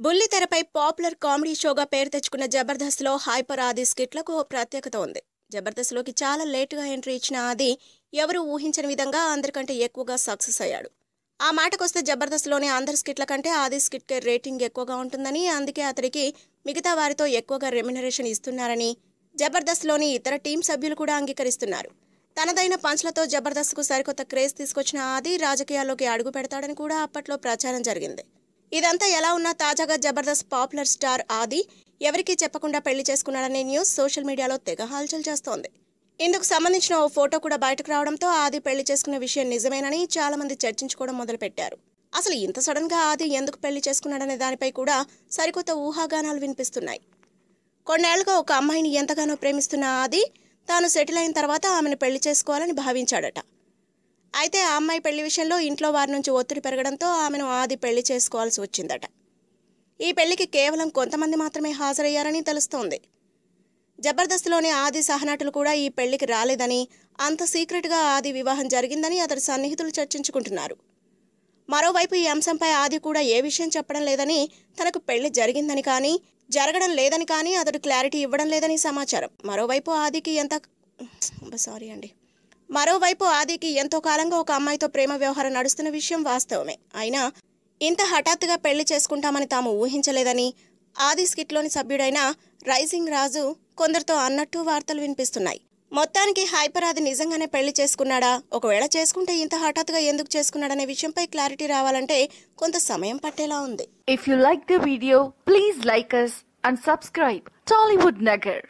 బుల్లి తెరపై popular comedy షోగా పేరు తెచ్చుకున్న జబర్దస్త్లో హైపర్ ఆది స్కిట్లకు ప్రత్యేకత ఉంది. జబర్దస్త్లోకి చాలా లేటుగా ఎంట్రీ ఇచ్చిన ఆది ఎవరు ఊహించని విధంగా అందరికంటే ఎక్కువగా సక్సెస్ అయ్యాడు. ఆ మాటకొస్తే జబర్దస్త్లోని అందరి స్కిట్ల కంటే ఆది స్కిట్కే రేటింగ్ ఎక్కువగా ఉంటుందని అందుకే అతడికి మిగతా వారితో ఎక్కువగా రెమ్యునరేషన్ ఇస్తున్నారని జబర్దస్త్లోని ఇతర టీం సభ్యులు కూడా అంగీకరిస్తున్నారు. తనదైన పంచ్లతో జబర్దస్త్కు సరికొత్త క్రేజ్ తీసుకొచ్చిన ఆది రాజకీయాల్లోకి అడుగు పెడతాడని కూడా అప్పట్లో ప్రచారం జరిగింది. ఇదంతా ఎలా ఉన్నా తాజాగా జబర్దస్త్ పాపులర్ స్టార్ ఆది ఎవరికీ చెప్పకుండా పెళ్ళి చేసుకున్నాడనే న్యూస్ సోషల్ మీడియాలో తెగ హల్చల్ చేస్తోంది. ఇందుకు సంబంధించిన ఓ ఫోటో కూడా బయటకు రావడంతో ఆది పెళ్ళి చేసుకున్న విషయం నిజమేనని చాలామంది చర్చించుకోవడం మొదలుపెట్టారు. అసలు ఇంత సడన్గా ఆది ఎందుకు పెళ్ళి చేసుకున్నాడనే దానిపై కూడా సరికొత్త ఊహాగానాలు వినిపిస్తున్నాయి. కొన్నేళ్ళుగా ఒక అమ్మాయిని ఎంతగానో ప్రేమిస్తున్న ఆది తాను సెటిల్ అయిన తర్వాత ఆమెను పెళ్ళి చేసుకోవాలని భావించాడట. అయితే ఆ అమ్మాయి పెళ్ళి విషయంలో ఇంట్లో వారి నుంచి ఒత్తిడి పెరగడంతో ఆమెను ఆది పెళ్ళి చేసుకోవాల్సి వచ్చిందట. ఈ పెళ్ళికి కేవలం కొంతమంది మాత్రమే హాజరయ్యారని తెలుస్తోంది. జబర్దస్త్లోని ఆది సహనటులు కూడా ఈ పెళ్ళికి రాలేదని అంత సీక్రెట్గా ఆది వివాహం జరిగిందని అతడి సన్నిహితులు చర్చించుకుంటున్నారు. మరోవైపు ఈ అంశంపై ఆది కూడా ఏ విషయం చెప్పడం లేదని తనకు పెళ్ళి జరిగిందని కానీ జరగడం లేదని కానీ అతడు క్లారిటీ ఇవ్వడం లేదని సమాచారం. మరోవైపు ఆదికి ఎంత సారీ అండి. మరోవైపు ఆదికి ఎంతో కాలంగా ఒక అమ్మాయితో ప్రేమ వ్యవహారం నడుస్తున్న విషయం వాస్తవమే. అయినా ఇంత హఠాత్తుగా పెళ్ళి చేసుకుంటామని తాము ఊహించలేదని ఆది స్కిట్లోని సభ్యుడైన రైజింగ్ రాజు కొందరితో అన్నట్టు వార్తలు వినిపిస్తున్నాయి. మొత్తానికి హైపర్ నిజంగానే పెళ్ళి చేసుకున్నాడా? ఒకవేళ చేసుకుంటే ఇంత హఠాత్తుగా ఎందుకు చేసుకున్నాడనే విషయంపై క్లారిటీ రావాలంటే కొంత సమయం పట్టేలా ఉంది. If you like the video please like us and subscribe Tollywood Nagar